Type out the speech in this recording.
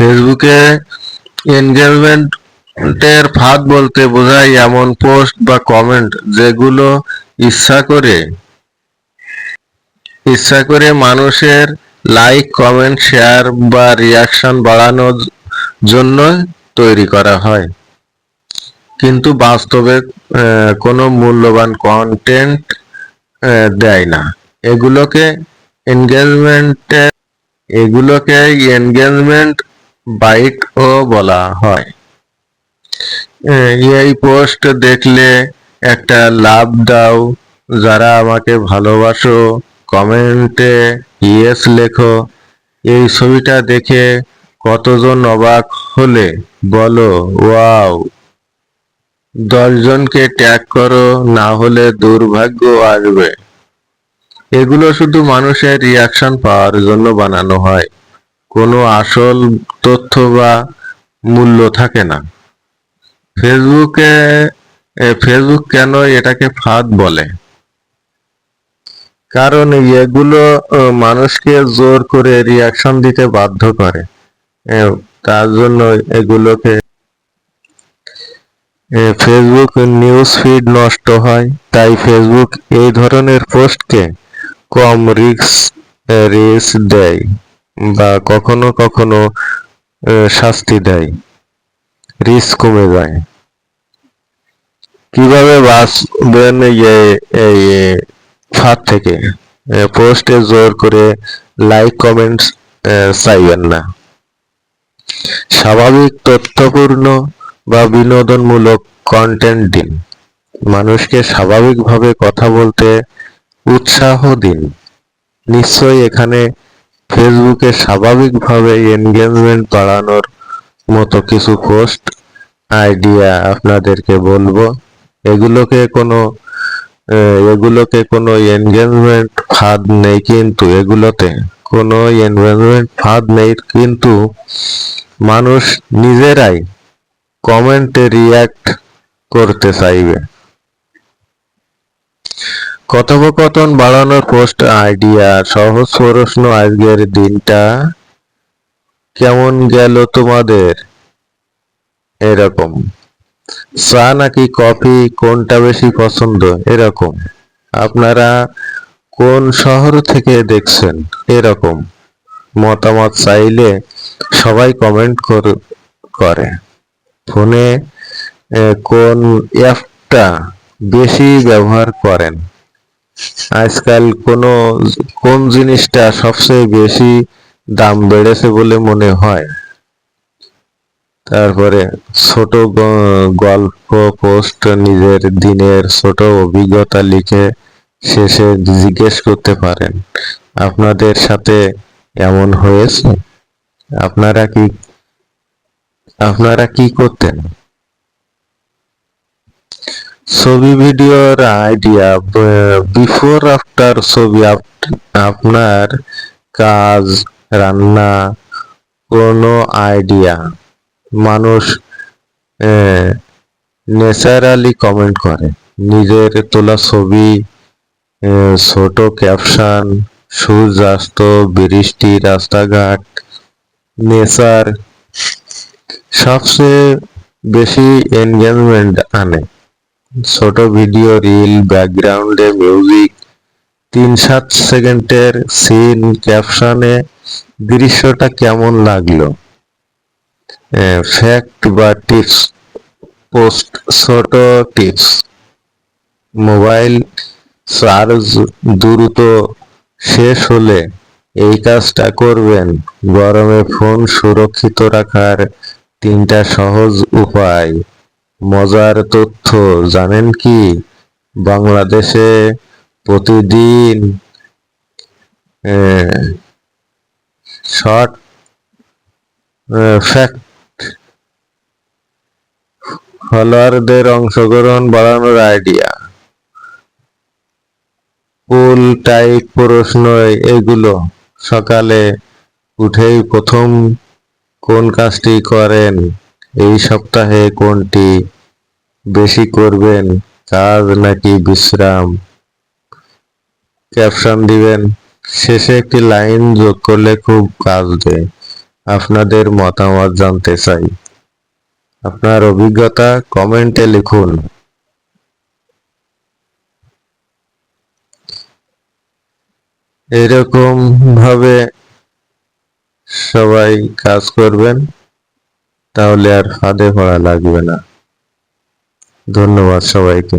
ফেসবুকে এনগেজমেন্টের ফাঁদ বলতে বোঝায় এমন পোস্ট বা কমেন্ট যেগুলো ইচ্ছা করে। ইচ্ছা করে মানুষের লাইক, কমেন্ট, শেয়ার বা রিয়াকশন বাড়ানোর জন্য তৈরি করা হয়। কিন্তু বাস্তবে কোনো মূল্যবান কন্টেন্ট দেয় না। এগুলোকে এনগেজমেন্টের, এগুলোকে এনগেজমেন্ট বাইটও বলা হয়। এই পোস্ট দেখলে একটা লাভ দাও। যারা আমাকে ভালোবাসো, কমেন্টে ইয়েস লেখো। এই ছবিটা দেখে কতজন অবাক হলে বলো, ওয়াও, দশজনকে ট্যাগ করো, না হলে দুর্ভাগ্য আসবে। এগুলো শুধু মানুষের রিয়াকশন পাওয়ার জন্য বানানো হয়। কোনো আসল তথ্য বা মূল্য থাকে না। ফেসবুকে ফেসবুক কেন এটাকে ফাঁদ বলে? কারণ এগুলো মানুষকে জোর করে রিয়াকশন দিতে বাধ্য করে। তার জন্য এগুলোকে ফেসবুক নিউজ ফিড নষ্ট হয়। তাই ফেসবুক এই ধরনের পোস্টকে কম রিস্ক রিস দেয়। বা কখনো কখনো শাস্তি দেয়, রিস্ক কমে যায়। কীভাবে বাঁচবেন এই ফাঁদ থেকে? পোস্টে জোর করে লাইক, কমেন্টস চাইবেন না। স্বাভাবিক তথ্যপূর্ণ বা বিনোদনমূলক কন্টেন্ট দিন। মানুষকে স্বাভাবিকভাবে কথা বলতে উৎসাহ দিন। নিশ্চয়ই এখানে ফেসবুকে স্বাভাবিকভাবে এনগেজমেন্ট বাড়ানোর মতো কিছু পোস্ট আইডিয়া আপনাদেরকে বলব। এগুলোকে কোনো এগুলোকে কোনো এনগেজমেন্ট ফাঁদ নেই কিন্তু এগুলোতে কোনো এনগেজমেন্ট ফাঁদ নেই কিন্তু মানুষ নিজেরাই কমেন্টে রিয়াক্ট করতে চাইবে। কথোপকথন বাড়ানোর পোস্ট আইডিয়া, সহজ প্রশ্ন আজকের দিনটা। কেমন গেল তোমাদের? এরকম। চা নাকি কফি? কোনটা বেশি পছন্দ? এরকম। আপনারা কোন শহর থেকে দেখছেন? এরকম। মতামত চাইলে সবাই কমেন্ট করে ফোনে কোন অ্যাপটা বেশি ব্যবহার করেন? আজকাল কোন কোন জিনিসটা সবচেয়ে বেশি দাম বেড়েছে বলে মনে হয়? তারপরে, ছোট গল্প, পোস্ট, নিজের দিনের ছোট অভিজ্ঞতা লিখে শেষে জিজ্ঞেস করতে পারেন, আপনাদের সাথে এমন হয়েছে? আপনারা কি আপনারা কি করতেন? ছবি ভিডিওর আইডিয়া বিফোর আফটার ছবি, আপ- আপনার কাজ, রান্না, কোনো আইডিয়া মানুষ ন্যাচারালি কমেন্ট করে। নিজের তোলা ছবি ছোট ক্যাপশন সূর্যাস্ত, বৃষ্টি, রাস্তাঘাট, নেচার, সবচেয়ে বেশি এনগেজমেন্ট আনে। ছোট ভিডিও রিল ব্যাকগ্রাউন্ডে মিউজিক তিন সাত সেকেন্ডের সিন ক্যাপশনে দৃশ্যটা কেমন লাগল? ফ্যাক্ট বা টিপস পোস্ট ছোট টিপস মোবাইল চার্জ দ্রুত শেষ হলে এই কাজটা করবেন। গরমে ফোন সুরক্ষিত রাখার তিনটা সহজ উপায়। মজার তথ্য, জানেন কি? বাংলাদেশে প্রতিদিন শর্ট ফ্যাক্ট ফলোয়ারদের অংশগ্রহণ বাড়ানোর আইডিয়া। পুল টাইপ প্রশ্ন এগুলো। সকালে উঠেই প্রথম কোন কাজটি করেন? এই সপ্তাহে কোনটি বেশি করবেন? কাজ নাকি বিশ্রাম? ক্যাপশন দিবেন, শেষে একটি লাইন যোগ করলে খুব কাজ দেয়। আপনাদের মতামত জানতে চাই। আপনার অভিজ্ঞতা কমেন্টে লিখুন। এরকম ভাবে সবাই কাজ করবেন। তাহলে আর ফাঁদে পড়া লাগবে না। ধন্যবাদ সবাইকে।